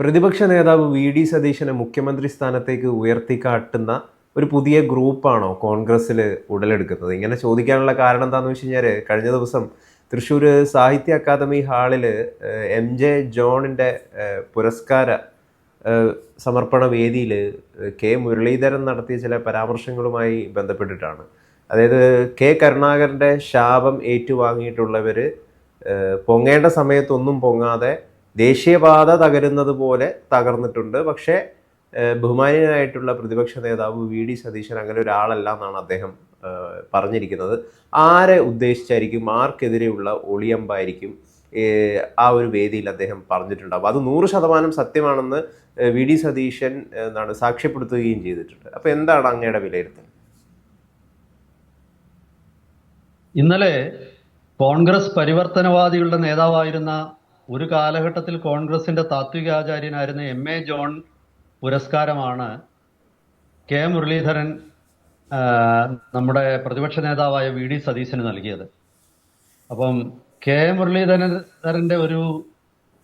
പ്രതിപക്ഷ നേതാവ് V D സതീശനെ മുഖ്യമന്ത്രി സ്ഥാനത്തേക്ക് ഉയർത്തിക്കാട്ടുന്ന ഒരു പുതിയ ഗ്രൂപ്പാണോ കോൺഗ്രസ്സിൽ ഉടലെടുക്കുന്നത്? ഇങ്ങനെ ചോദിക്കാനുള്ള കാരണം എന്താണെന്ന് വെച്ച് കഴിഞ്ഞാൽ കഴിഞ്ഞ ദിവസം തൃശ്ശൂർ സാഹിത്യ അക്കാദമി ഹാളിൽ എം ജെ ജോണിന്റെ പുരസ്കാര സമർപ്പണ വേദിയിൽ കെ മുരളീധരൻ നടത്തിയ ചില പരാമർശങ്ങളുമായി ബന്ധപ്പെട്ടിട്ടാണ്. അതായത് കെ കരുണാകരന്റെ ശാപം ഏറ്റുവാങ്ങിയിട്ടുള്ളവർ പൊങ്ങേണ്ട സമയത്തൊന്നും പൊങ്ങാതെ ദേശീയപാത തകരുന്നത് പോലെ തകർന്നിട്ടുണ്ട്. പക്ഷേ ബഹുമാനീയനായിട്ടുള്ള പ്രതിപക്ഷ നേതാവ് വി. ഡി. സതീശൻ അങ്ങനെ ഒരാളല്ല എന്നാണ് അദ്ദേഹം പറഞ്ഞിരിക്കുന്നത്. ആരെ ഉദ്ദേശിച്ചായിരിക്കും ആർക്കെതിരെയുള്ള ഒളിയമ്പായിരിക്കും ആ ഒരു വേദിയിൽ അദ്ദേഹം പറഞ്ഞിട്ടുണ്ടാവും അത് നൂറ് ശതമാനം സത്യമാണെന്ന് വി. ഡി. സതീശൻ എന്താണ് സാക്ഷ്യപ്പെടുത്തുകയും ചെയ്തിട്ടുണ്ട്. അപ്പോൾ എന്താണ് അങ്ങയുടെ വിലയിരുത്തൽ? ഇന്നലെ കോൺഗ്രസ് പരിവർത്തനവാദികളുടെ നേതാവായിരുന്ന ഒരു കാലഘട്ടത്തിൽ കോൺഗ്രസിന്റെ താത്വികാചാര്യനായിരുന്ന എം എ ജോൺ പുരസ്കാരമാണ് കെ മുരളീധരൻ നമ്മുടെ പ്രതിപക്ഷ നേതാവായ വി ഡി സതീശന് നൽകിയത്. അപ്പം കെ മുരളീധരന്റെ ഒരു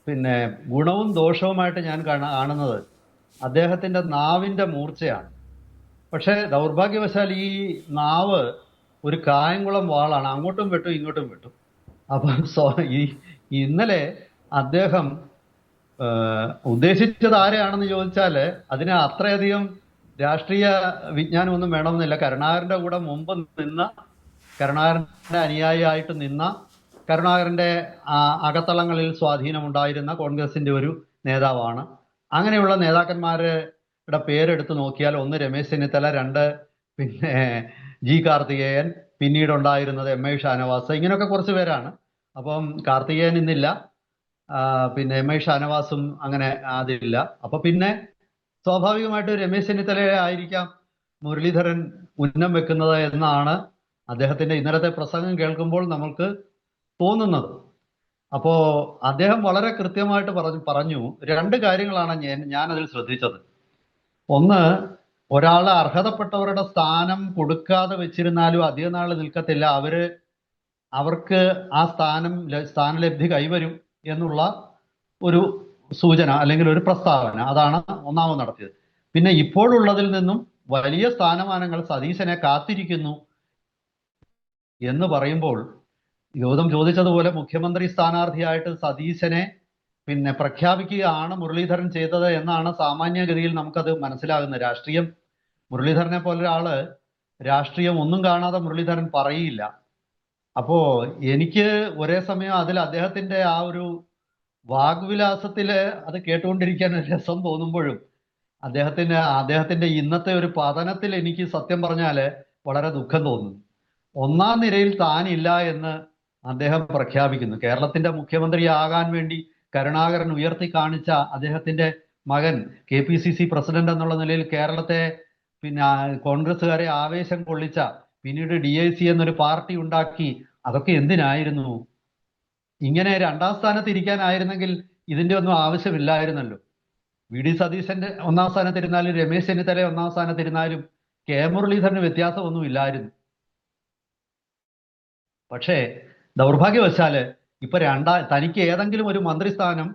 പിന്നെ ഗുണവും ദോഷവുമായിട്ട് ഞാൻ കാണ- കാണുന്നത് അദ്ദേഹത്തിന്റെ നാവിന്റെ മൂർച്ചയാണ്. പക്ഷേ ദൗർഭാഗ്യവശാൽ ഈ നാവ് ഒരു കായംകുളം വാളാണ്. അങ്ങോട്ടും വെട്ടും ഇങ്ങോട്ടും വെട്ടും. അപ്പം സോ ഈ ഇന്നലെ അദ്ദേഹം ഉദ്ദേശിച്ചത് ആരെയാണെന്ന് ചോദിച്ചാൽ അതിന് അത്രയധികം രാഷ്ട്രീയ വിജ്ഞാനമൊന്നും വേണമെന്നില്ല. കരുണാകരന്റെ കൂടെ മുമ്പ് നിന്ന കരുണാകരന്റെ അനുയായിയായിട്ട് നിന്ന കരുണാകരന്റെ അകത്തളങ്ങളിൽ സ്വാധീനമുണ്ടായിരുന്ന കോൺഗ്രസിന്റെ ഒരു നേതാവാണ്. അങ്ങനെയുള്ള നേതാക്കന്മാരുടെ പേരെടുത്ത് നോക്കിയാൽ ഒന്ന് രമേശ് ചെന്നിത്തല രണ്ട് പിന്നെ ജി കാർത്തികേയൻ പിന്നീടുണ്ടായിരുന്നത് എം ഐ ഷാനവാസ് ഇങ്ങനെയൊക്കെ കുറച്ച് പേരാണ്. അപ്പം കാർത്തികേയൻ ഇന്നില്ല. പിന്നെ എം ഐ ഷാനവാസും അങ്ങനെ അതില്ല അപ്പൊ പിന്നെ സ്വാഭാവികമായിട്ട് രമേശ് ചെന്നിത്തല ആയിരിക്കാം മുരളീധരൻ ഉന്നം വെക്കുന്നത് എന്നാണ് അദ്ദേഹത്തിന്റെ ഇന്നലത്തെ പ്രസംഗം കേൾക്കുമ്പോൾ നമുക്ക് തോന്നുന്നത്. അപ്പോ അദ്ദേഹം വളരെ കൃത്യമായിട്ട് പറഞ്ഞു പറഞ്ഞു രണ്ട് കാര്യങ്ങളാണ് ഞാൻ ഞാൻ അതിൽ ശ്രദ്ധിച്ചത്. ഒന്ന് ഒരാൾ അർഹതപ്പെട്ടവരുടെ സ്ഥാനം കൊടുക്കാതെ വെച്ചിരുന്നാലും അധിക നാൾ നിൽക്കത്തില്ല. അവർ അവർക്ക് ആ സ്ഥാനം സ്ഥാനലബ്ധി കൈവരും. എന്നുള്ള ഒരു സൂചന അല്ലെങ്കിൽ ഒരു പ്രസ്താവന. അതാണ് ഒന്നാമത് നടത്തിയത്. പിന്നെ ഇപ്പോഴുള്ളതിൽ നിന്നും വലിയ സ്ഥാനമാനങ്ങൾ സതീശനെ കാത്തിരിക്കുന്നു എന്ന് പറയുമ്പോൾ ഗൗതം ചോദിച്ചതുപോലെ മുഖ്യമന്ത്രി സ്ഥാനാർത്ഥിയായിട്ട് സതീശനെ പിന്നെ പ്രഖ്യാപിക്കുകയാണ് മുരളീധരൻ ചെയ്തത് എന്നാണ് സാമാന്യഗതിയിൽ നമുക്കത് മനസ്സിലാകുന്നത്. രാഷ്ട്രീയം മുരളീധരനെ പോലെ ഒരാൾ രാഷ്ട്രീയം ഒന്നും കാണാതെ മുരളീധരൻ പറയില്ല അപ്പോ എനിക്ക് ഒരേ സമയം അതിൽ അദ്ദേഹത്തിന്റെ ആ ഒരു വാഗ്വിലാസത്തിൽ അത് കേട്ടുകൊണ്ടിരിക്കാൻ രസം തോന്നുമ്പോഴും അദ്ദേഹത്തിന് അദ്ദേഹത്തിന്റെ ഇന്നത്തെ ഒരു പതനത്തിൽ എനിക്ക് സത്യം പറഞ്ഞാൽ വളരെ ദുഃഖം തോന്നുന്നു. ഒന്നാം നിരയിൽ താനില്ല എന്ന് അദ്ദേഹം പ്രഖ്യാപിക്കുന്നു. കേരളത്തിന്റെ മുഖ്യമന്ത്രി മുഖ്യമന്ത്രിയാകാൻ വേണ്ടി കരുണാകരൻ ഉയർത്തി കാണിച്ച അദ്ദേഹത്തിന്റെ മകൻ K P C C president എന്നുള്ള നിലയിൽ കേരളത്തെ പിന്നെ കോൺഗ്രസ്സുകാരെ ആവേശം കൊള്ളിച്ച പിന്നീട് ഡി ഐ സി എന്നൊരു പാർട്ടി ഉണ്ടാക്കി അതൊക്കെ എന്തിനായിരുന്നു? ഇങ്ങനെ രണ്ടാം സ്ഥാനത്ത് ഇരിക്കാനായിരുന്നെങ്കിൽ ഇതിന്റെ ഒന്നും ആവശ്യമില്ലായിരുന്നല്ലോ. വി ഡി സതീശന്റെ ഒന്നാം സ്ഥാനത്തിരുന്നാലും രമേശ് ചെന്നിത്തല ഒന്നാം സ്ഥാനത്തിരുന്നാലും കെ മുരളീധരന് വ്യത്യാസമൊന്നും ഇല്ലായിരുന്നു. പക്ഷേ ദൗർഭാഗ്യവശാൽ ഇപ്പൊ രണ്ടാ തനിക്ക് ഏതെങ്കിലും ഒരു മന്ത്രിസ്ഥാനം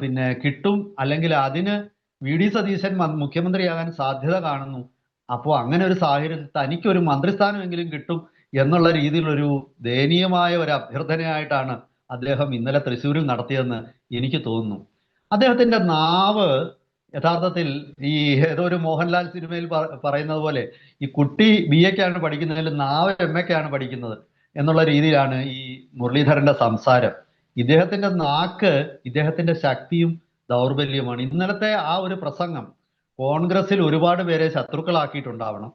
പിന്നെ കിട്ടും അല്ലെങ്കിൽ അതിന് വി ഡി സതീശൻ മുഖ്യമന്ത്രിയാകാൻ സാധ്യത കാണുന്നു. അപ്പോൾ അങ്ങനെ ഒരു സാഹചര്യത്തിൽ തനിക്കൊരു മന്ത്രിസ്ഥാനമെങ്കിലും കിട്ടും എന്നുള്ള രീതിയിലൊരു ദയനീയമായ ഒരു അഭ്യർത്ഥനയായിട്ടാണ് അദ്ദേഹം ഇന്നലെ തൃശ്ശൂരിൽ നടത്തിയെന്ന് എനിക്ക് തോന്നുന്നു. അദ്ദേഹത്തിന്റെ നാവ് യഥാർത്ഥത്തിൽ ഈ ഏതോ ഒരു മോഹൻലാൽ സിനിമയിൽ പറയുന്നത് പോലെ ഈ കുട്ടി ബി എക്കാണ് പഠിക്കുന്നതിൽ നാവ് എം എക്കാണ് പഠിക്കുന്നത് എന്നുള്ള രീതിയിലാണ് ഈ മുരളീധരന്റെ സംസാരം. ഇദ്ദേഹത്തിന്റെ നാക്ക് ഇദ്ദേഹത്തിന്റെ ശക്തിയും ദൗർബല്യമാണ് ഇന്നലത്തെ ആ ഒരു പ്രസംഗം കോൺഗ്രസിൽ ഒരുപാട് പേരെ ശത്രുക്കളാക്കിയിട്ടുണ്ടാവണം.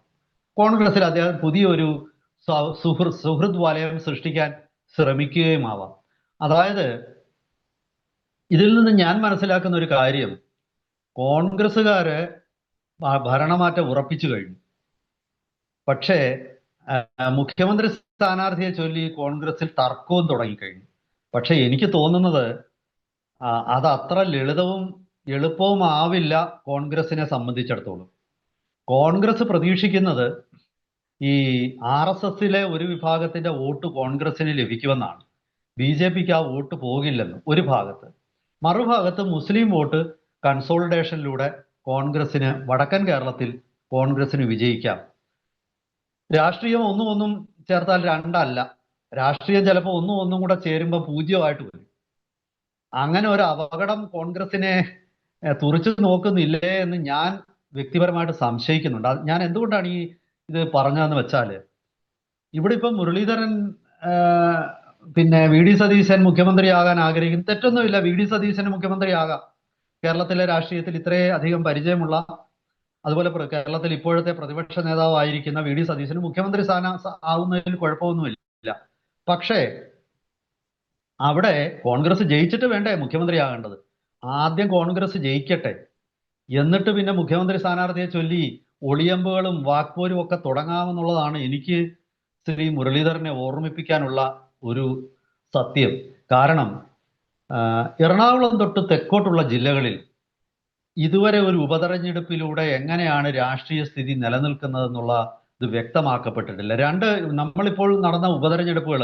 കോൺഗ്രസിൽ അദ്ദേഹം പുതിയൊരു സുഹൃ സുഹൃത് വലയം സൃഷ്ടിക്കാൻ ശ്രമിക്കുകയുമാവാം. അതായത് ഇതിൽ നിന്ന് ഞാൻ മനസ്സിലാക്കുന്ന ഒരു കാര്യം കോൺഗ്രസ്സുകാര് ഭരണമാറ്റം ഉറപ്പിച്ചു കഴിഞ്ഞു. പക്ഷേ മുഖ്യമന്ത്രി സ്ഥാനാർത്ഥിയെ ചൊല്ലി കോൺഗ്രസിൽ തർക്കവും തുടങ്ങിക്കഴിഞ്ഞു. പക്ഷെ എനിക്ക് തോന്നുന്നത് അത് അത്ര ലളിതവും എളുപ്പവും ആവില്ല കോൺഗ്രസിനെ സംബന്ധിച്ചിടത്തോളം. കോൺഗ്രസ് പ്രതീക്ഷിക്കുന്നത് ഈ ആർ എസ് എസിലെ ഒരു വിഭാഗത്തിന്റെ വോട്ട് കോൺഗ്രസിന് ലഭിക്കുമെന്നാണ്. ബി ജെ പിക്ക് ആ വോട്ട് പോകില്ലെന്ന് ഒരു ഭാഗത്ത്. മറുഭാഗത്ത് മുസ്ലിം വോട്ട് കൺസോളിഡേഷനിലൂടെ കോൺഗ്രസിന് വടക്കൻ കേരളത്തിൽ കോൺഗ്രസിന് വിജയിക്കാം. രാഷ്ട്രീയം ഒന്നും ഒന്നും ചേർത്താൽ രണ്ടല്ല. രാഷ്ട്രീയം ചിലപ്പോൾ ഒന്നും ഒന്നും കൂടെ ചേരുമ്പോൾ പൂജ്യമായിട്ട് വരും. അങ്ങനെ ഒരു അപകടം കോൺഗ്രസിനെ തുറിച്ചു നോക്കുന്നില്ലേ എന്ന് ഞാൻ വ്യക്തിപരമായിട്ട് സംശയിക്കുന്നുണ്ട്. ഞാൻ എന്തുകൊണ്ടാണ് ഈ ഇത് പറഞ്ഞതെന്ന് വെച്ചാൽ ഇവിടെ ഇപ്പം മുരളീധരൻ പിന്നെ വി ഡി സതീശൻ മുഖ്യമന്ത്രിയാകാൻ ആഗ്രഹിക്കുന്നു. തെറ്റൊന്നുമില്ല വി ഡി സതീശന് മുഖ്യമന്ത്രിയാകാം. കേരളത്തിലെ രാഷ്ട്രീയത്തിൽ ഇത്രേ അധികം പരിചയമുള്ള അതുപോലെ കേരളത്തിൽ ഇപ്പോഴത്തെ പ്രതിപക്ഷ നേതാവായിരിക്കുന്ന വി ഡി സതീശന് മുഖ്യമന്ത്രി സ്ഥാന ആവുന്നതിൽ കുഴപ്പമൊന്നുമില്ല. പക്ഷേ അവിടെ കോൺഗ്രസ് ജയിച്ചിട്ട് വേണ്ടേ മുഖ്യമന്ത്രിയാകേണ്ടത്? ആദ്യം കോൺഗ്രസ് ജയിക്കട്ടെ. എന്നിട്ട് പിന്നെ മുഖ്യമന്ത്രി സ്ഥാനാർത്ഥിയെ ചൊല്ലി ഒളിയമ്പുകളും വാക്പോരും ഒക്കെ തുടങ്ങാമെന്നുള്ളതാണ് എനിക്ക് ശ്രീ മുരളീധരനെ ഓർമ്മിപ്പിക്കാനുള്ള ഒരു സത്യം. കാരണം എറണാകുളം തൊട്ട് തെക്കോട്ടുള്ള ജില്ലകളിൽ ഇതുവരെ ഒരു ഉപതെരഞ്ഞെടുപ്പിലൂടെ എങ്ങനെയാണ് രാഷ്ട്രീയ സ്ഥിതി നിലനിൽക്കുന്നതെന്നുള്ള ഇത് വ്യക്തമാക്കപ്പെട്ടിട്ടില്ല. രണ്ട് നമ്മളിപ്പോൾ നടന്ന ഉപതെരഞ്ഞെടുപ്പുകൾ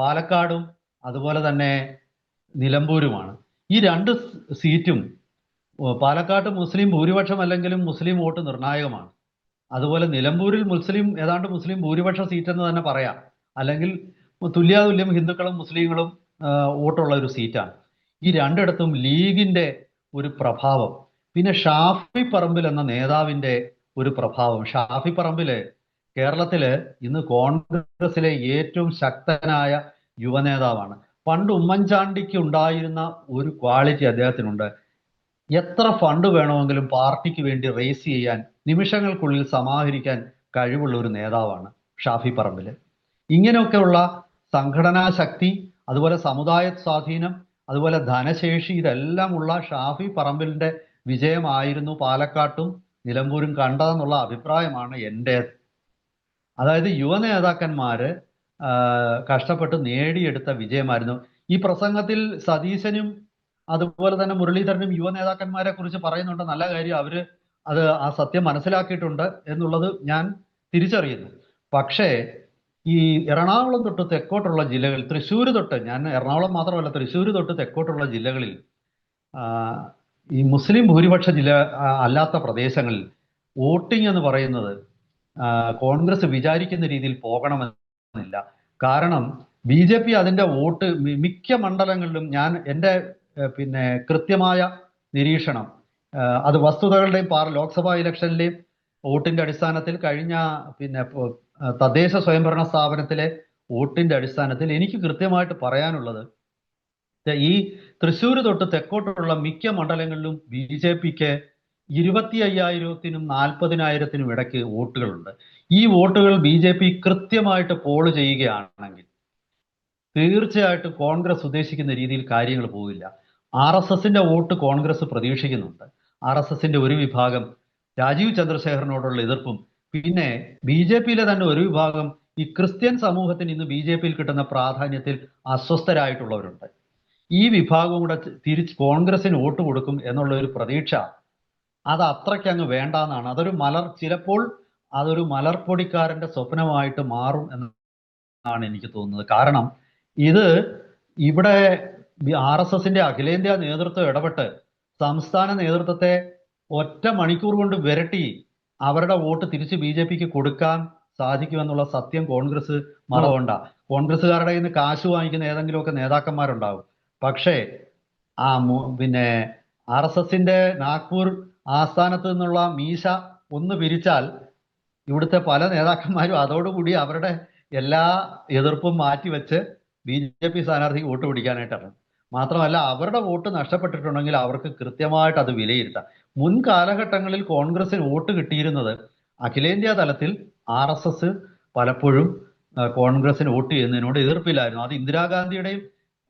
പാലക്കാടും അതുപോലെ തന്നെ നിലമ്പൂരുമാണ്. ഈ രണ്ട് സീറ്റും പാലക്കാട്ട് മുസ്ലിം ഭൂരിപക്ഷം അല്ലെങ്കിലും മുസ്ലിം വോട്ട് നിർണായകമാണ്. അതുപോലെ നിലമ്പൂരിൽ മുസ്ലിം ഏതാണ്ട് മുസ്ലിം ഭൂരിപക്ഷ സീറ്റ് എന്ന് തന്നെ പറയാം. അല്ലെങ്കിൽ തുല്യാതുല്യം ഹിന്ദുക്കളും മുസ്ലിങ്ങളും വോട്ടുള്ള ഒരു സീറ്റാണ്. ഈ രണ്ടിടത്തും ലീഗിന്റെ ഒരു പ്രഭാവം പിന്നെ ഷാഫി പറമ്പിൽ എന്ന നേതാവിന്റെ ഒരു പ്രഭാവം. ഷാഫി പറമ്പിൽ കേരളത്തിൽ ഇന്ന് കോൺഗ്രസിലെ ഏറ്റവും ശക്തനായ യുവനേതാവാണ്. പണ്ട് ഉമ്മൻചാണ്ടിക്ക് ഉണ്ടായിരുന്ന ഒരു ക്വാളിറ്റി അദ്ദേഹത്തിനുണ്ട്. എത്ര ഫണ്ട് വേണമെങ്കിലും പാർട്ടിക്ക് വേണ്ടി റേസ് ചെയ്യാൻ നിമിഷങ്ങൾക്കുള്ളിൽ സമാഹരിക്കാൻ കഴിവുള്ള ഒരു നേതാവാണ് ഷാഫി പറമ്പിൽ ഇങ്ങനെയൊക്കെയുള്ള സംഘടനാ ശക്തി അതുപോലെ സമുദായ സ്വാധീനം അതുപോലെ ധനശേഷി ഇതെല്ലാം ഉള്ള ഷാഫി പറമ്പിലിന്റെ വിജയമായിരുന്നു പാലക്കാട്ടും നിലമ്പൂരും കണ്ടതെന്നുള്ള അഭിപ്രായമാണ് എന്റെ അതായത് യുവ നേതാക്കന്മാര് കഷ്ടപ്പെട്ട് നേടിയെടുത്ത വിജയമായിരുന്നു. ഈ പ്രസംഗത്തിൽ സതീശനും അതുപോലെ തന്നെ മുരളീധരനും യുവ നേതാക്കന്മാരെ കുറിച്ച് പറയുന്നുണ്ട്. നല്ല കാര്യം അവർ അത് ആ സത്യം മനസ്സിലാക്കിയിട്ടുണ്ട് എന്നുള്ളത് ഞാൻ തിരിച്ചറിയുന്നു. പക്ഷേ ഈ എറണാകുളം തൊട്ട് തെക്കോട്ടുള്ള ജില്ലകൾ തൃശ്ശൂർ തൊട്ട് ഞാൻ എറണാകുളം മാത്രമല്ല തൃശ്ശൂർ തൊട്ട് തെക്കോട്ടുള്ള ജില്ലകളിൽ ഈ മുസ്ലിം ഭൂരിപക്ഷ ജില്ല അല്ലാത്ത പ്രദേശങ്ങളിൽ വോട്ടിംഗ് എന്ന് പറയുന്നത് കോൺഗ്രസ് വിചാരിക്കുന്ന രീതിയിൽ പോകണമെന്നില്ല കാരണം ബി ജെ പി അതിന്റെ വോട്ട് മിക്ക മണ്ഡലങ്ങളിലും ഞാൻ എന്റെ പിന്നെ കൃത്യമായ നിരീക്ഷണം അത് വസ്തുതകളുടെയും പാർ ലോക്സഭാ ഇലക്ഷനിലെയും വോട്ടിന്റെ അടിസ്ഥാനത്തിൽ കഴിഞ്ഞ പിന്നെ തദ്ദേശ സ്വയംഭരണ സ്ഥാപനത്തിലെ വോട്ടിന്റെ അടിസ്ഥാനത്തിൽ എനിക്ക് കൃത്യമായിട്ട് പറയാനുള്ളത് ഈ തൃശ്ശൂർ തൊട്ട് തെക്കോട്ടുള്ള മിക്ക മണ്ഡലങ്ങളിലും ബി ജെ പിക്ക് ഇരുപത്തി അയ്യായിരത്തിനും നാൽപ്പതിനായിരത്തിനും ഇടയ്ക്ക് വോട്ടുകളുണ്ട്. ഈ വോട്ടുകൾ ബി ജെ പി കൃത്യമായിട്ട് പോൾ ചെയ്യുകയാണെങ്കിൽ തീർച്ചയായിട്ടും കോൺഗ്രസ് ഉദ്ദേശിക്കുന്ന രീതിയിൽ കാര്യങ്ങൾ പോകില്ല ആർ എസ് എസിന്റെ വോട്ട് കോൺഗ്രസ് പ്രതീക്ഷിക്കുന്നുണ്ട്. ആർ എസ് എസിന്റെ ഒരു വിഭാഗം രാജീവ് ചന്ദ്രശേഖരനോടുള്ള എതിർപ്പും പിന്നെ ബി ജെ പിയിലെ തന്നെ ഒരു വിഭാഗം ഈ ക്രിസ്ത്യൻ സമൂഹത്തിന് ഇന്ന് ബി ജെ പിയിൽ കിട്ടുന്ന പ്രാധാന്യത്തിൽ അസ്വസ്ഥരായിട്ടുള്ളവരുണ്ട്. ഈ വിഭാഗവും കൂടെ തിരിച്ച് കോൺഗ്രസിന് വോട്ട് കൊടുക്കും എന്നുള്ള ഒരു പ്രതീക്ഷ അത് അത്രയ്ക്ക് അങ്ങ് വേണ്ടാന്നാണ്. അതൊരു മലർ ചിലപ്പോൾ അതൊരു മലർപ്പൊടിക്കാരന്റെ സ്വപ്നമായിട്ട് മാറും എന്നാണ് എനിക്ക് തോന്നുന്നത്. കാരണം ഇത് ഇവിടെ ആർ എസ് എസിന്റെ അഖിലേന്ത്യാ നേതൃത്വം ഇടപെട്ട് സംസ്ഥാന നേതൃത്വത്തെ ഒറ്റ മണിക്കൂർ കൊണ്ട് വിരട്ടി അവരുടെ വോട്ട് തിരിച്ച് ബി ജെ പിക്ക് കൊടുക്കാൻ സാധിക്കുമെന്നുള്ള സത്യം കോൺഗ്രസ് മറവണ്ട കോൺഗ്രസ്സുകാരുടെ നിന്ന് കാശ് വാങ്ങിക്കുന്ന ഏതെങ്കിലുമൊക്കെ നേതാക്കന്മാരുണ്ടാവും. പക്ഷേ ആ പിന്നെ ആർ എസ് എസിന്റെ നാഗ്പൂർ ആസ്ഥാനത്ത് നിന്നുള്ള മീശ ഒന്ന് പിരിച്ചാൽ ഇവിടുത്തെ പല നേതാക്കന്മാരും അതോടുകൂടി അവരുടെ എല്ലാ എതിർപ്പും മാറ്റിവെച്ച് ബി ജെ പി സ്ഥാനാർത്ഥിക്ക് വോട്ട് പിടിക്കാനായിട്ടാണ്. മാത്രമല്ല അവരുടെ വോട്ട് നഷ്ടപ്പെട്ടിട്ടുണ്ടെങ്കിൽ അവർക്ക് കൃത്യമായിട്ട് അത് വിലയിരുത്താം. മുൻ കാലഘട്ടങ്ങളിൽ കോൺഗ്രസിന് വോട്ട് കിട്ടിയിരുന്നത് അഖിലേന്ത്യാ തലത്തിൽ ആർ എസ് എസ് പലപ്പോഴും കോൺഗ്രസിന് വോട്ട് ചെയ്യുന്നതിനോട് എതിർപ്പില്ലായിരുന്നു അത് ഇന്ദിരാഗാന്ധിയുടെയും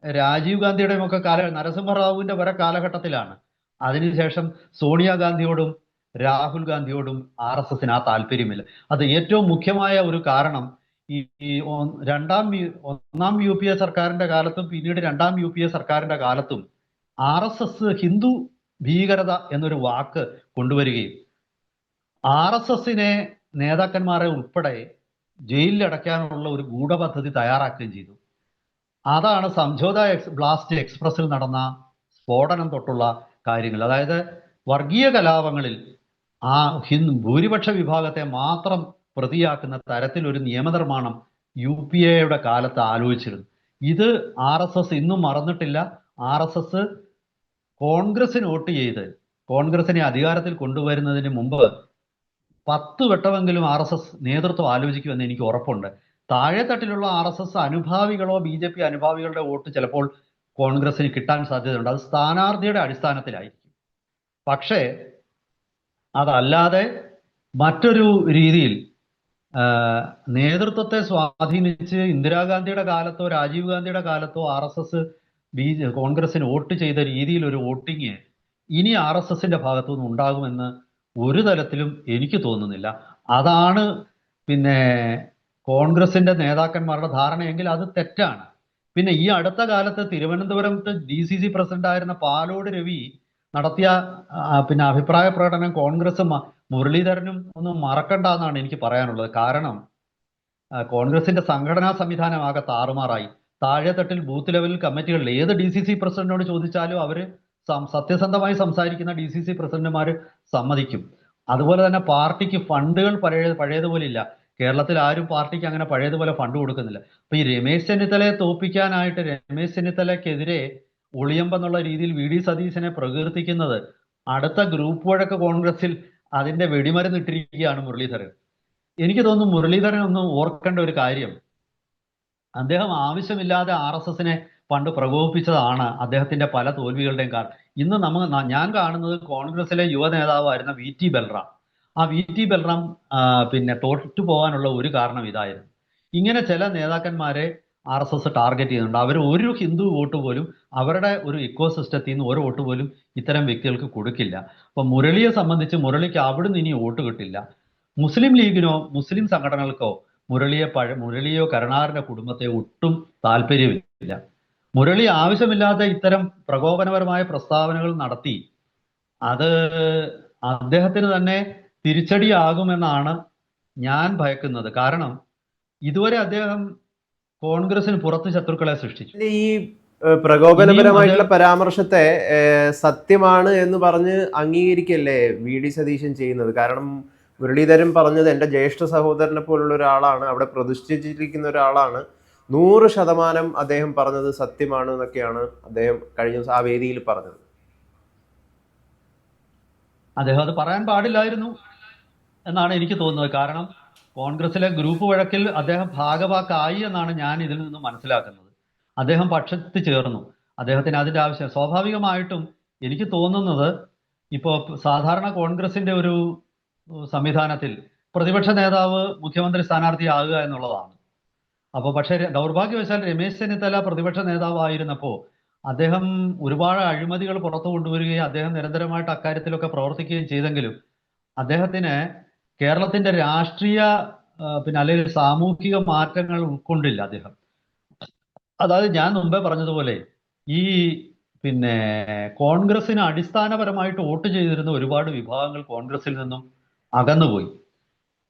രാജീവ് ഗാന്ധിയുടെയും ഒക്കെ കാല നരസിംഹറാവുവിന്റെ വരെ കാലഘട്ടത്തിലാണ്. അതിനുശേഷം സോണിയാഗാന്ധിയോടും രാഹുൽ ഗാന്ധിയോടും ആർ എസ് എസിന് ആ താല്പര്യമില്ല. അത് ഏറ്റവും മുഖ്യമായ ഒരു കാരണം ഈ രണ്ടാം ഒന്നാം യു പി എ സർക്കാരിന്റെ കാലത്തും പിന്നീട് രണ്ടാം യു പി എ സർക്കാരിന്റെ കാലത്തും ആർ എസ് എസ് ഹിന്ദു ഭീകരത എന്നൊരു വാക്ക് കൊണ്ടുവരികയും ആർ എസ് എസിനെ നേതാക്കന്മാരെ ഉൾപ്പെടെ ജയിലിൽ ജയിലിലടയ്ക്കാനുള്ള ഒരു ഗൂഢപദ്ധതി തയ്യാറാക്കുകയും ചെയ്തു. അതാണ് സംജോത എക്സ് ബ്ലാസ്റ്റ് എക്സ്പ്രസിൽ നടന്ന സ്ഫോടനം തൊട്ടുള്ള കാര്യങ്ങൾ. അതായത് വർഗീയ കലാപങ്ങളിൽ ആ ഹിന്ദു ഭൂരിപക്ഷ വിഭാഗത്തെ മാത്രം പ്രതിയാക്കുന്ന തരത്തിലൊരു നിയമനിർമ്മാണം യു പി എയുടെ കാലത്ത് ആലോചിച്ചിരുന്നു. ഇത് ആർ എസ് എസ് ഇന്നും മറന്നിട്ടില്ല. ആർ എസ് എസ് കോൺഗ്രസിന് വോട്ട് ചെയ്ത് കോൺഗ്രസിനെ അധികാരത്തിൽ കൊണ്ടുവരുന്നതിന് മുമ്പ് പത്ത് വട്ടമെങ്കിലും ആർ എസ് എസ് നേതൃത്വം ആലോചിക്കുമെന്ന് എനിക്ക് ഉറപ്പുണ്ട്. താഴെത്തട്ടിലുള്ള ആർ എസ് എസ് അനുഭാവികളോ ബി ജെ പി അനുഭാവികളുടെ വോട്ട് ചിലപ്പോൾ കോൺഗ്രസിന് കിട്ടാൻ സാധ്യതയുണ്ട്. അത് സ്ഥാനാർത്ഥിയുടെ അടിസ്ഥാനത്തിലായിരിക്കും. പക്ഷേ അതല്ലാതെ മറ്റൊരു രീതിയിൽ നേതൃത്വത്തെ സ്വാധീനിച്ച് ഇന്ദിരാഗാന്ധിയുടെ കാലത്തോ രാജീവ് ഗാന്ധിയുടെ കാലത്തോ ആർ എസ് എസ് ബി കോൺഗ്രസിന് വോട്ട് ചെയ്ത രീതിയിൽ ഒരു വോട്ടിങ് ഇനി ആർ എസ് എസിന്റെ ഭാഗത്തു നിന്ന് ഉണ്ടാകുമെന്ന് ഒരു തരത്തിലും എനിക്ക് തോന്നുന്നില്ല. അതാണ് പിന്നെ കോൺഗ്രസിന്റെ നേതാക്കന്മാരുടെ ധാരണയെങ്കിൽ അത് തെറ്റാണ്. പിന്നെ ഈ അടുത്ത കാലത്ത് തിരുവനന്തപുരത്ത് ഡി സി സി പ്രസിഡന്റ് ആയിരുന്ന പാലോട് രവി നടത്തിയ പിന്നെ അഭിപ്രായ പ്രകടനം കോൺഗ്രസ് മുരളീധരനും ഒന്നും മറക്കണ്ട എന്നാണ് എനിക്ക് പറയാനുള്ളത്. കാരണം കോൺഗ്രസിന്റെ സംഘടനാ സംവിധാനം ആകെ താറുമാറായി. താഴെത്തട്ടിൽ ബൂത്ത് ലെവലിൽ കമ്മിറ്റികളിൽ ഏത് ഡി സി സി പ്രസിഡന്റിനോട് ചോദിച്ചാലും അവർ സത്യസന്ധമായി സംസാരിക്കുന്ന ഡി സി സി പ്രസിഡന്റുമാർ സമ്മതിക്കും. അതുപോലെ തന്നെ പാർട്ടിക്ക് ഫണ്ടുകൾ പഴയ പഴയതുപോലെ ഇല്ല കേരളത്തിൽ ആരും പാർട്ടിക്ക് അങ്ങനെ പഴയതുപോലെ ഫണ്ട് കൊടുക്കുന്നില്ല. അപ്പൊ ഈ രമേശ് ചെന്നിത്തലയെ തോപ്പിക്കാനായിട്ട് രമേശ് ചെന്നിത്തലയ്ക്കെതിരെ ഒളിയമ്പെന്നുള്ള രീതിയിൽ വി. ഡി. സതീശനെ പ്രകീർത്തിക്കുന്നത് അടുത്ത ഗ്രൂപ്പ് വഴക്ക് കോൺഗ്രസിൽ അതിന്റെ വെടിമരുന്ന് ഇട്ടിരിക്കുകയാണ് മുരളീധരൻ. എനിക്ക് തോന്നുന്നു മുരളീധരൻ ഒന്ന് ഓർക്കേണ്ട ഒരു കാര്യം. അദ്ദേഹം ആവശ്യമില്ലാതെ ആർ എസ് എസിനെ പണ്ട് പ്രകോപിപ്പിച്ചതാണ് അദ്ദേഹത്തിന്റെ പല തോൽവികളുടെയും കാരണം ഇന്ന് നമ്മൾ ഞാൻ കാണുന്നത് കോൺഗ്രസിലെ യുവ നേതാവായിരുന്ന വി. ടി. ബൽറാം. ആ വി. ടി. ബൽറാം പിന്നെ തോറ്റു പോകാനുള്ള ഒരു കാരണം ഇതായിരുന്നു. ഇങ്ങനെ ചില നേതാക്കന്മാരെ ആർ എസ് എസ് ടാർഗറ്റ് ചെയ്യുന്നുണ്ട്. അവർ ഒരു ഹിന്ദു വോട്ട് പോലും അവരുടെ ഒരു ഇക്കോ സിസ്റ്റത്തിൽ നിന്ന് ഒരു വോട്ട് പോലും ഇത്തരം വ്യക്തികൾക്ക് കൊടുക്കില്ല. അപ്പൊ മുരളിയെ സംബന്ധിച്ച് മുരളിക്ക് അവിടുന്ന് ഇനി വോട്ട് കിട്ടില്ല. മുസ്ലിം ലീഗിനോ മുസ്ലിം സംഘടനകൾക്കോ മുരളിയെ പഴ മുരളിയോ കരുണാകരന്റെ കുടുംബത്തെ ഒട്ടും താല്പര്യമില്ല. മുരളി ആവശ്യമില്ലാത്ത ഇത്തരം പ്രകോപനപരമായ പ്രസ്താവനകൾ നടത്തി. അത് അദ്ദേഹത്തിന് തന്നെ തിരിച്ചടിയാകുമെന്നാണ് ഞാൻ ഭയക്കുന്നത്. കാരണം ഇതുവരെ അദ്ദേഹം കോൺഗ്രസിന് പുറത്ത് ശത്രുക്കളെ സൃഷ്ടിച്ചു. ഈ പ്രകോപനപരമായിട്ടുള്ള പരാമർശത്തെ സത്യമാണ് എന്ന് പറഞ്ഞ് അംഗീകരിക്കല്ലേ വി. ഡി. സതീശൻ ചെയ്യുന്നത്? കാരണം മുരളീധരൻ പറഞ്ഞത് എന്റെ ജ്യേഷ്ഠ സഹോദരനെ പോലുള്ള ഒരാളാണ് അവിടെ പ്രതിഷ്ഠിച്ചിരിക്കുന്ന ഒരാളാണ്. നൂറ് ശതമാനം അദ്ദേഹം പറഞ്ഞത് സത്യമാണ് എന്നൊക്കെയാണ് അദ്ദേഹം കഴിഞ്ഞ ദിവസം ആ വേദിയിൽ പറഞ്ഞത്. അദ്ദേഹം അത് പറയാൻ പാടില്ലായിരുന്നു എന്നാണ് എനിക്ക് തോന്നുന്നത്. കാരണം കോൺഗ്രസിലെ ഗ്രൂപ്പ് വഴക്കിൽ അദ്ദേഹം ഭാഗവാക്കായി എന്നാണ് ഞാൻ ഇതിൽ നിന്ന് മനസ്സിലാക്കുന്നത്. അദ്ദേഹം പക്ഷത്ത് ചേർന്നു. അദ്ദേഹത്തിന് അതിന്റെ ആവശ്യം. സ്വാഭാവികമായിട്ടും എനിക്ക് തോന്നുന്നത് ഇപ്പോൾ സാധാരണ കോൺഗ്രസിന്റെ ഒരു സംവിധാനത്തിൽ പ്രതിപക്ഷ നേതാവ് മുഖ്യമന്ത്രി സ്ഥാനാർത്ഥിയാകുക എന്നുള്ളതാണ്. അപ്പോൾ പക്ഷേ ദൗർഭാഗ്യവശാൽ രമേശ് ചെന്നിത്തല പ്രതിപക്ഷ നേതാവായിരുന്നപ്പോൾ അദ്ദേഹം ഒരുപാട് അഴിമതികൾ പുറത്തു കൊണ്ടുവരികയും അദ്ദേഹം നിരന്തരമായിട്ട് അക്കാര്യത്തിലൊക്കെ പ്രവർത്തിക്കുകയും ചെയ്തെങ്കിലും അദ്ദേഹത്തിന് കേരളത്തിന്റെ രാഷ്ട്രീയ പിന്നെ അല്ലെങ്കിൽ സാമൂഹിക മാറ്റങ്ങൾ ഉൾക്കൊണ്ടില്ല അദ്ദേഹം. അതായത് ഞാൻ മുമ്പേ പറഞ്ഞതുപോലെ ഈ പിന്നെ കോൺഗ്രസിന് അടിസ്ഥാനപരമായിട്ട് വോട്ട് ചെയ്തിരുന്ന ഒരുപാട് വിഭാഗങ്ങൾ കോൺഗ്രസിൽ നിന്നും അകന്നുപോയി.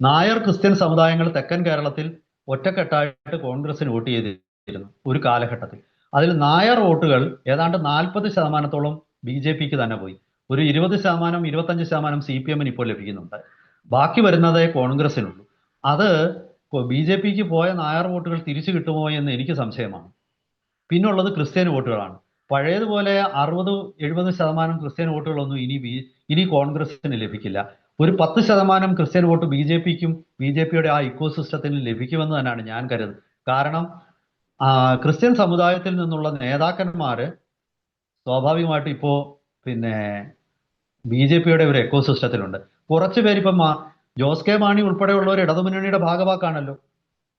നായർ ക്രിസ്ത്യൻ സമുദായങ്ങൾ തെക്കൻ കേരളത്തിൽ ഒറ്റക്കെട്ടായിട്ട് കോൺഗ്രസിന് വോട്ട് ചെയ്തിരുന്നു ഒരു കാലഘട്ടത്തിൽ. അതിൽ നായർ വോട്ടുകൾ ഏതാണ്ട് നാൽപ്പത് ശതമാനത്തോളം ബി ജെ പിക്ക് തന്നെ പോയി. ഒരു ഇരുപത് ശതമാനം ഇരുപത്തഞ്ച് ശതമാനം സി പി എമ്മിന് ഇപ്പോൾ ലഭിക്കുന്നുണ്ട്. ബാക്കി വരുന്നതേ കോൺഗ്രസിനുള്ളൂ അത് ബി ജെ പിക്ക് പോയ നായർ വോട്ടുകൾ തിരിച്ചു കിട്ടുമോ എന്ന് എനിക്ക് സംശയമാണ്. പിന്നുള്ളത് ക്രിസ്ത്യൻ വോട്ടുകളാണ്. പഴയതുപോലെ അറുപത് എഴുപത് ശതമാനം ക്രിസ്ത്യൻ വോട്ടുകളൊന്നും ഇനി ബി ഇനി കോൺഗ്രസിന് ലഭിക്കില്ല. ഒരു പത്ത് ശതമാനം ക്രിസ്ത്യൻ വോട്ട് ബി ജെ പിക്കും ബി ജെ പിയുടെ ആ ഇക്കോ സിസ്റ്റത്തിന് ലഭിക്കുമെന്ന് തന്നെയാണ് ഞാൻ കരുതുന്നത് കാരണം ക്രിസ്ത്യൻ സമുദായത്തിൽ നിന്നുള്ള നേതാക്കന്മാർ സ്വാഭാവികമായിട്ട് ഇപ്പോ പിന്നെ ബി ജെ പിയുടെ ഒരു എക്കോ സിസ്റ്റത്തിലുണ്ട് കുറച്ച് പേരിപ്പം ജോസ് കെ മാണി ഉൾപ്പെടെയുള്ളവർ ഇടതുമുന്നണിയുടെ ഭാഗവാക്കാണല്ലോ.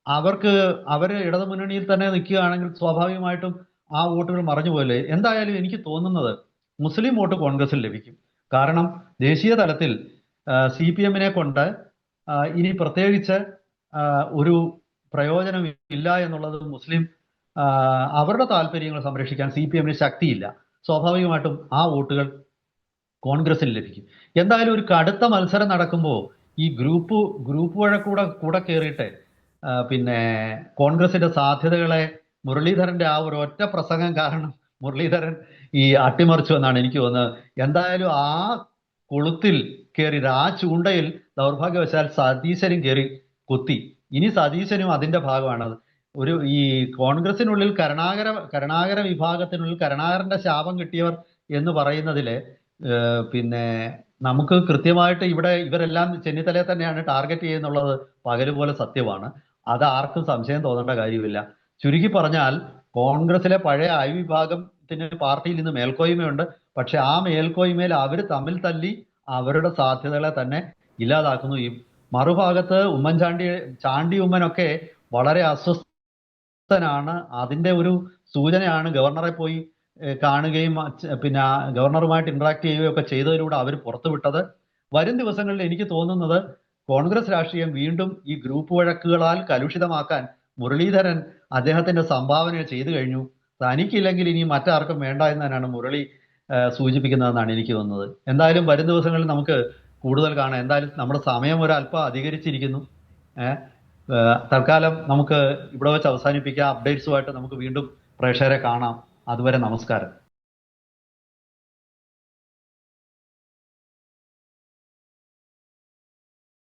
അവർക്ക് അവർ ഇടതുമുന്നണിയിൽ തന്നെ നിൽക്കുകയാണെങ്കിൽ സ്വാഭാവികമായിട്ടും ആ വോട്ടുകൾ മറഞ്ഞു പോയല്ലേ എന്തായാലും എനിക്ക് തോന്നുന്നത് മുസ്ലിം വോട്ട് കോൺഗ്രസിൽ ലഭിക്കും. കാരണം ദേശീയ തലത്തിൽ സി പി എമ്മിനെ കൊണ്ട് ഇനി പ്രത്യേകിച്ച് ഒരു പ്രയോജനം ഇല്ല എന്നുള്ളത് മുസ്ലിം അവരുടെ താല്പര്യങ്ങൾ സംരക്ഷിക്കാൻ സി പി എമ്മിന് ശക്തിയില്ല. സ്വാഭാവികമായിട്ടും ആ വോട്ടുകൾ കോൺഗ്രസിന് ലഭിക്കും. എന്തായാലും ഒരു കടുത്ത മത്സരം നടക്കുമ്പോൾ ഈ ഗ്രൂപ്പ് ഗ്രൂപ്പ് വഴ കൂടെ കയറിയിട്ട് ആ, പിന്നെ കോൺഗ്രസിന്റെ സാധ്യതകളെ മുരളീധരന്റെ ആ ഒരു ഒറ്റ പ്രസംഗം കാരണം മുരളീധരൻ ഈ അട്ടിമറിച്ചു എന്നാണ് എനിക്ക് തോന്നുന്നത്. എന്തായാലും ആ കൊളുത്തിൽ കയറി ആ ചൂണ്ടയിൽ ദൗർഭാഗ്യവശാൽ സതീശനും കയറി കുത്തി. ഇനി സതീശനും അതിന്റെ ഭാഗമാണത് ഒരു ഈ കോൺഗ്രസിനുള്ളിൽ കരുണാകര കരുണാകര വിഭാഗത്തിനുള്ളിൽ കരുണാകരന്റെ ശാപം കിട്ടിയവർ എന്ന് പറയുന്നതിൽ പിന്നെ നമുക്ക് കൃത്യമായിട്ട് ഇവിടെ ഇവരെല്ലാം ചെന്നിത്തലയെ തന്നെയാണ് ടാർഗറ്റ് ചെയ്യുന്നുള്ളത് പകൽ പോലെ സത്യമാണ്. അത് ആർക്കും സംശയം തോന്നേണ്ട കാര്യമില്ല. ചുരുക്കി പറഞ്ഞാൽ കോൺഗ്രസിലെ പഴയ ഐ വിഭാഗത്തിന് പാർട്ടിയിൽ നിന്ന് മേൽക്കോയ്മയുണ്ട്. പക്ഷെ ആ മേൽക്കോയ്മയിൽ അവർ തമ്മിൽ തല്ലി അവരുടെ സാധ്യതകളെ തന്നെ ഇല്ലാതാക്കുന്നു. ഈ മറുഭാഗത്ത് ഉമ്മൻചാണ്ടി ചാണ്ടി ഉമ്മനൊക്കെ വളരെ അസ്വസ്ഥനാണ്. അതിന്റെ ഒരു സൂചനയാണ് ഗവർണറെ പോയി കാണുകയും പിന്നെ ഗവർണറുമായിട്ട് ഇന്ററാക്ട് ചെയ്യുകയും ഒക്കെ ചെയ്തതിലൂടെ അവർ പുറത്തുവിട്ടത് വരും ദിവസങ്ങളിൽ എനിക്ക് തോന്നുന്നത് കോൺഗ്രസ് രാഷ്ട്രീയം വീണ്ടും ഈ ഗ്രൂപ്പ് വഴക്കുകളാൽ കലുഷിതമാക്കാൻ മുരളീധരൻ അദ്ദേഹത്തിന്റെ സംഭാവന ചെയ്തു കഴിഞ്ഞു. തനിക്കില്ലെങ്കിൽ ഇനി മറ്റാർക്കും വേണ്ട എന്ന് തന്നെയാണ് മുരളി സൂചിപ്പിക്കുന്നതെന്നാണ് എനിക്ക് തോന്നുന്നത്. എന്തായാലും വരും ദിവസങ്ങളിൽ നമുക്ക് കൂടുതൽ കാണാം. എന്തായാലും നമ്മുടെ സമയം ഒരല്പം അധികരിച്ചിരിക്കുന്നു. തൽക്കാലം നമുക്ക് ഇവിടെ വെച്ച് അവസാനിപ്പിക്കാം. അപ്ഡേറ്റ്സുമായിട്ട് നമുക്ക് വീണ്ടും പ്രേക്ഷകരെ കാണാം. അതുവരെ നമസ്കാരം.